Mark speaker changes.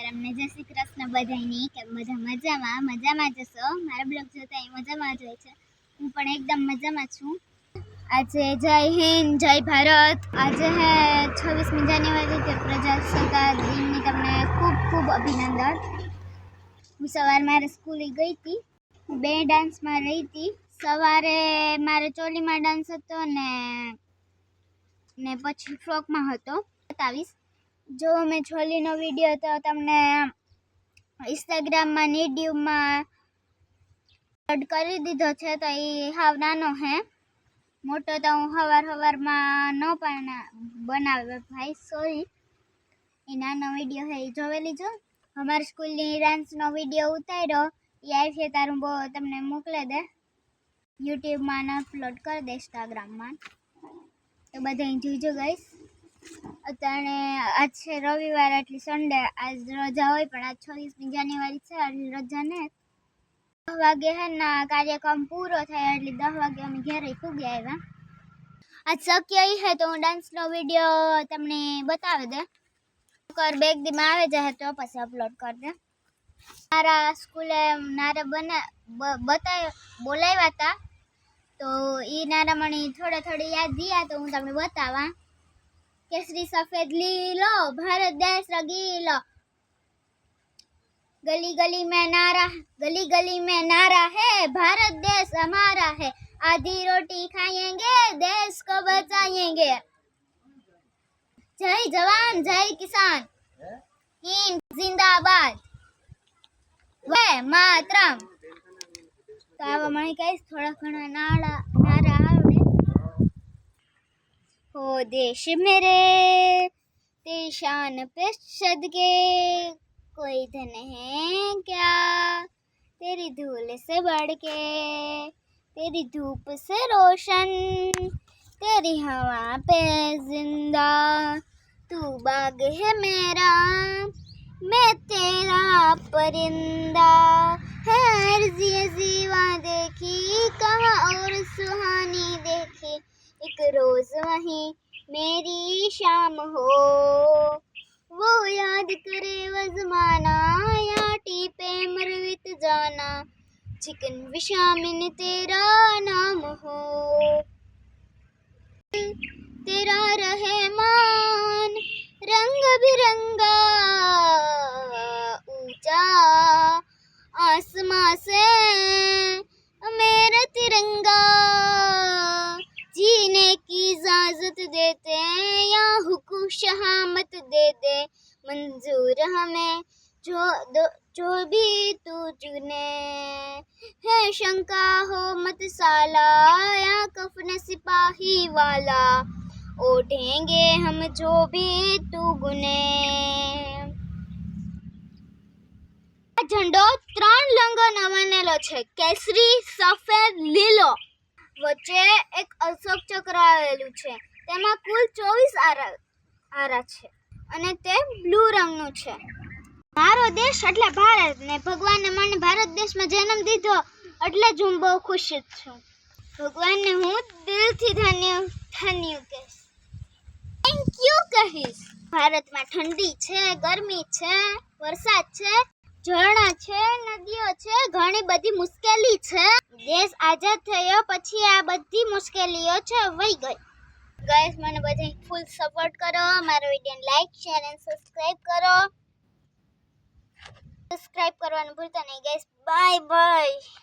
Speaker 1: નમસ્કાર જય શ્રી કૃષ્ણ બધાની કે બધા મજામાં? મજામાં જશો મારા બ્લોગ જોતા એ મજામાં જ હોય છે. હું પણ એકદમ મજામાં છું. આજે જય હિન્દ, જય ભારત. આજે હે છવ્વીસમી જાન્યુઆરી કે પ્રજાસત્તાક દિનની તમને ખૂબ ખૂબ અભિનંદન. હું સવાર મારે સ્કૂલે ગઈ હતી. બે ડાન્સમાં રહી હતી. સવારે મારે ચોલીમાં ડાન્સ હતો ને ને પછી ફ્રોકમાં હતો. બતાવીશ જો મેં છોલીનો વીડિયો તો તમને ઇન્સ્ટાગ્રામમાં નીડ્યુમાં અપલોડ કરી દીધો છે, તો એ હાવ નાનો હે. મોટો તો હું હવાર હવારમાં ન પણ બનાવે, ભાઈ, સોરી. એ નાનો વીડિયો હે, એ જોવે લીજો. અમારી સ્કૂલની ડાન્સનો વીડિયો ઉતાર્યો, એ આવશે તારું બહુ તમને મોકલે દે. યુટ્યુબમાં અપલોડ કરી દે ઇન્સ્ટાગ્રામમાં તો બધા જોઈજો ગાઈસ અત્યારે આજ છે રવિવાર, એટલે સન્ડે આજ રજા હોય, પણ આજ છવ્વીસમી જાન્યુઆરી છે એટલે રજા ને દસ વાગે હે ને કાર્યક્રમ પૂરો થાય, એટલે દસ વાગે અમે ઘેરે પૂગી આવ્યા. આજ શક્ય એ હે તો હું ડાન્સનો વીડિયો તમને બતાવી દે. કર બે એક દીમાં આવે જાય તો પછી અપલોડ કરી દે. મારા સ્કૂલે નારા બના બતાવ્યા બોલાવ્યા હતા તો એ નારામણી થોડા થોડી યાદ દિયા તો હું તમને બતાવા. केसरी सफेद लीलो भारत देश रंगीलो गली गली में नारा गली गली में नारा है भारत देश हमारा है आधी रोटी खाएंगे देश को बचाएंगे जय जवान जय किसान हिंद जिंदाबाद वे मातरम તો આવા મને કહીશ થોડા ઘણા નાળા નારા આવડે हो देश मेरे तेरी शान पे सदके कोई धन है क्या? तेरी धूल से बढ़ के, तेरी धूप से रोशन, तेरी हवा पे ज़िंदा, तू बाग है मेरा, मैं तेरा परिंदा। है अर्जी जीवा देखी, कहाँ और सुहानी देखी एक रोज वही मेरी शाम हो वो याद करे वो जमाना या टीपे मरवित जाना चिकन विशामिन तेरा नाम हो तेरा रहमान शहामत दे दे मंजूर हमें जो दो जो भी तू चुने है शंका हो मत साला या कफन सिपाही वाला ओढ़ेंगे हम जो भी तू गुने આ ઝંડો ત્રણ રંગોનો બનેલો છે કેસરી સફેદ લીલો વચ્ચે એક અશોક ચક્ર આવેલું છે તેમાં કુલ ચોવીસ આરા આરા છે અને તે બ્લુ રંગનું છે. મારો દેશ એટલે ભારત ને ભગવાને મને ભારત દેશમાં જન્મ દીધો એટલે જ હું બહુ ખુશ છું. ભગવાનને હું દિલથી ધન્ય ધન્ય કહીશ. થેન્ક યુ કહીશ. ભારતમાં ઠંડી છે, ગરમી છે, વરસાદ છે, ઝરણા છે, નદીઓ છે, ઘણી બધી મુશ્કેલી છે. દેશ આઝાદ થયો, પછી આ બધી મુશ્કેલીઓ છે, વહી ગઈ. ગાઈસ મને બધા ફૂલ સપોર્ટ કરો, મારો વીડિયો લાઈક શેર અને સબસ્ક્રાઇબ કરો. સબસ્ક્રાઇબ કરવાનું ભૂલતા નહીં ગાઈસ બાય બાય